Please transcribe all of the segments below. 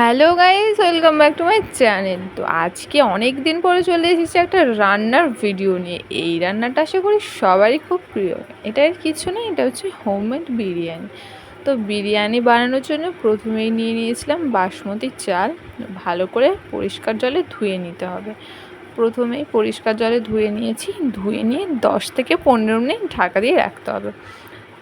Hello guys welcome back to my channel তো আজকে অনেক দিন পরে চলে এসেছি একটা রান্নার ভিডিও নিয়ে। এই রান্নাটা আশা করি সবারই খুব প্রিয়। এটা আর কিছু না, এটা হচ্ছে হোমমেড বিরিয়ানি। তো বিরিয়ানি বানানোর জন্য প্রথমেই নিয়ে নিয়েছিলাম বাসমতি চাল। ভালো করে পরিষ্কার জলে ধুয়ে নিতে হবে। প্রথমেই পরিষ্কার জলে ধুয়ে নিয়েছি। ধুয়ে নিয়ে দশ থেকে পনেরো মিনিট ঢাকা দিয়ে রাখতে হবে।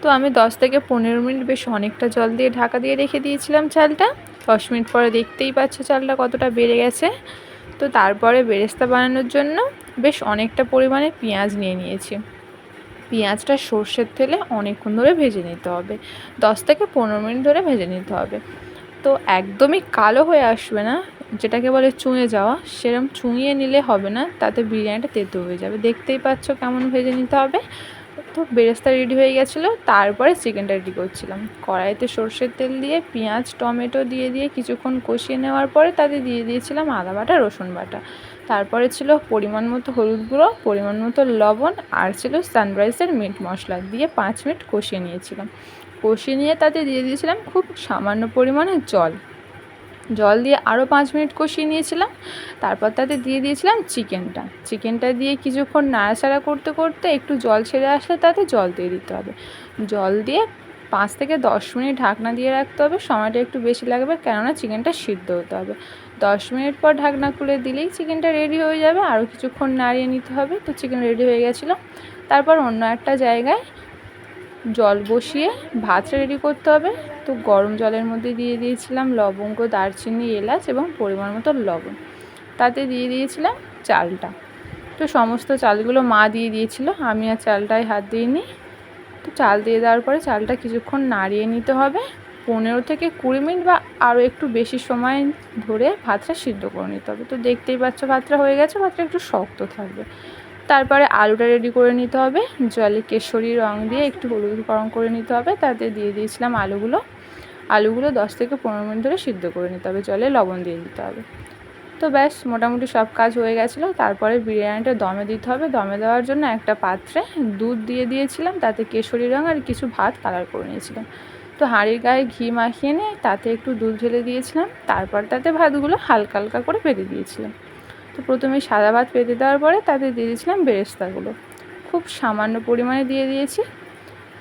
তো আমি দশ থেকে পনেরো মিনিট বেশ অনেকটা জল দিয়ে ঢাকা দিয়ে রেখে দিয়েছিলাম চালটা। দশ মিনিট পরে দেখতেই পাচ্ছ চালটা কতটা বেড়ে গেছে। তো তারপরে বেরেস্তা বানানোর জন্য বেশ অনেকটা পরিমাণে পেঁয়াজ নিয়ে নিয়েছি। পেঁয়াজটা সর্ষের তেলে অনেকক্ষণ ধরে ভেজে নিতে হবে। দশ থেকে পনেরো মিনিট ধরে ভেজে নিতে হবে। তো একদমই কালো হয়ে আসবে না, যেটাকে বলে চুঁয়ে যাওয়া, সেরম চুঁয়ে নিলে হবে না, তাতে বিরিয়ানিটা তেতো হয়ে যাবে। দেখতেই পাচ্ছ কেমন ভেজে নিতে হবে। তো বেরেস্তা রেডি হয়ে গেছিল, তারপরে চিকেনটা রেডি করছিলাম। কড়াইতে সর্ষের তেল দিয়ে, পেঁয়াজ, টমেটো দিয়ে দিয়ে কিছুক্ষণ কষিয়ে নেওয়ার পরে তাতে দিয়ে দিয়েছিলাম আদা বাটা, রসুন বাটা। তারপরে ছিল পরিমাণ মতো হলুদ গুঁড়ো, পরিমাণ মতো লবণ, আর ছিল সানরাইসের মিট মশলা দিয়ে পাঁচ মিনিট কষিয়ে নিয়েছিলাম। কষিয়ে নিয়ে তাতে দিয়ে দিয়েছিলাম খুব সামান্য পরিমাণে জল। জল দিয়ে আরও পাঁচ মিনিট কষিয়ে নিয়েছিলাম। তারপর তাতে দিয়ে দিয়েছিলাম চিকেনটা। চিকেনটা দিয়ে কিছুক্ষণ নাড়াচাড়া করতে করতে একটু জল ছেড়ে আসলে তাতে জল দিয়ে দিতে হবে। জল দিয়ে পাঁচ থেকে দশ মিনিট ঢাকনা দিয়ে রাখতে হবে। সময়টা একটু বেশি লাগবে কেননা চিকেনটা সিদ্ধ হতে হবে। দশ মিনিট পর ঢাকনা খুলে দিলেই চিকেনটা রেডি হয়ে যাবে। আরও কিছুক্ষণ নাড়িয়ে নিতে হবে। তো চিকেন রেডি হয়ে গেছিল। তারপর অন্য একটা জায়গায় জল বসিয়ে ভাতটা রেডি করতে হবে। তো গরম জলের মধ্যে দিয়ে দিয়েছিলাম লবঙ্গ, দারচিনি, এলাচ এবং পরিমাণ মতো লবণ। তাতে দিয়ে দিয়েছিলাম চালটা। তো সমস্ত চালগুলো মা দিয়ে দিয়েছিল, আমি আর চালটায় হাত দিইনি। তো চাল দিয়ে দেওয়ার পরে চালটা কিছুক্ষণ নাড়িয়ে নিতে হবে। পনেরো থেকে কুড়ি মিনিট বা আরও একটু বেশি সময় ধরে ভাতটা সিদ্ধ করে নিতে হবে। তো দেখতেই পাচ্ছ ভাতটা হয়ে গেছে, ভাতটা একটু শক্ত থাকবে। তারপরে আলুটা রেডি করে নিতে হবে, জলে কেশরি রং দিয়ে একটু হলুদ গরম করে নিতে হবে, তাতে দিয়ে দিয়েছিলাম আলুগুলো। আলুগুলো দশ থেকে পনেরো মিনিট ধরে সিদ্ধ করে নিতে হবে, জলে লবণ দিয়ে দিতে হবে। তো ব্যাস, মোটামুটি সব কাজ হয়ে গেছিল, তারপরে বিরিয়ানিটা দমে দিতে হবে। দমে দেওয়ার জন্য একটা পাত্রে দুধ দিয়ে দিয়েছিলাম, তাতে কেশরি রঙ আর কিছু ভাত কালার করে নিয়েছিলাম। তো হাঁড়ির গায়ে ঘি মাখিয়ে নিয়ে তাতে একটু দুধ ঢেলে দিয়েছিলাম, তারপর তাতে ভাতগুলো হালকা হালকা করে বেঁধে দিয়েছিলাম। তো প্রথমে সাদা ভাত পেতে দেওয়ার পরে তাতে দিয়ে দিয়েছিলাম বেরেস্তাগুলো। খুব সামান্য পরিমাণে দিয়ে দিয়েছি।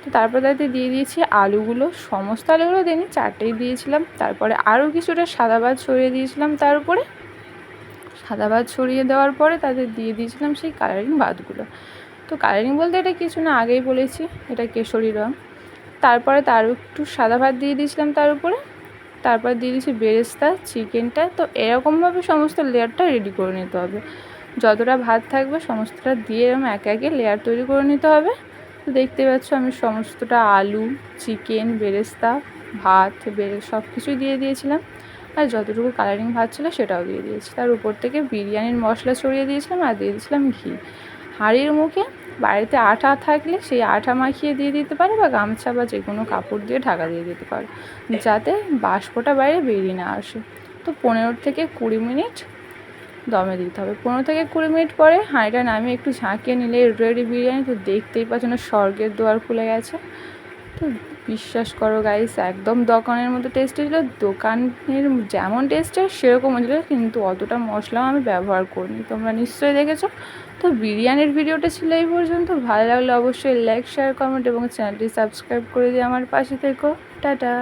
তো তারপর তাতে দিয়ে দিয়েছি আলুগুলো। সমস্ত আলুগুলো দিইনি চারটেই দিয়েছিলাম। তারপরে আরও কিছুটা সাদা ভাত ছড়িয়ে দিয়েছিলাম তার উপরে। সাদা ভাত ছড়িয়ে দেওয়ার পরে তাদের দিয়ে দিয়েছিলাম সেই কালারিং ভাতগুলো। তো কালারিং বলতে এটা কিছু না, আগেই বলেছি, এটা কেশরি রঙ তারপরে তার একটু সাদা ভাত দিয়ে দিয়েছিলাম তার উপরে। তারপর দিয়ে দিচ্ছি বেরেস্তা, চিকেনটা। তো এরকমভাবে সমস্ত লেয়ারটা রেডি করে নিতে হবে। যতটা ভাত থাকবে সমস্তটা দিয়ে এরকম একে একে লেয়ার তৈরি করে নিতে হবে। তো দেখতে পাচ্ছ আমি সমস্তটা আলু, চিকেন, বেরেস্তা, ভাত, বেরে সব কিছুই দিয়ে দিয়েছিলাম। আর যতটুকু কালারিং ভাত ছিল সেটাও দিয়ে দিয়েছি। তার উপর থেকে বিরিয়ানির মশলা ছড়িয়ে দিয়েছিলাম আর দিয়ে দিয়েছিলাম ঘি। হাঁড়ির মুখে বাড়িতে আঠা থাকলে সেই আঠা মাখিয়ে দিয়ে দিতে পারে বা গামছা বা যে কোনো কাপড় দিয়ে ঢাকা দিয়ে দিতে পারে, যাতে বাষ্পটা বাইরে বেরিয়ে না আসে। তো পনেরো থেকে কুড়ি মিনিট দমে দিতে হবে। পনেরো থেকে কুড়ি মিনিট পরে হাঁড়িটা নামিয়ে একটু ঝাঁকিয়ে নিলে রেডি বিরিয়ানি তো দেখতেই পাচ্ছ না, স্বর্গের দোয়ার খুলে গেছে। তো বিশ্বাস করো গাইস একদম দোকানের মতো টেস্ট হয়েছিলো দোকানের যেমন টেস্ট হয়, সেরকম হয়েছিল, কিন্তু অতটা মশলাও আমি ব্যবহার করিনি। তোমরা নিশ্চয়ই দেখেছ। তো বিরিয়ানির ভিডিওটা ছিল এই পর্যন্ত। ভালো লাগলে অবশ্যই লাইক শেয়ার কমেন্ট এবং চ্যানেলটি সাবস্ক্রাইব করে দিয়ে আমার পাশে থেকো। টাটা।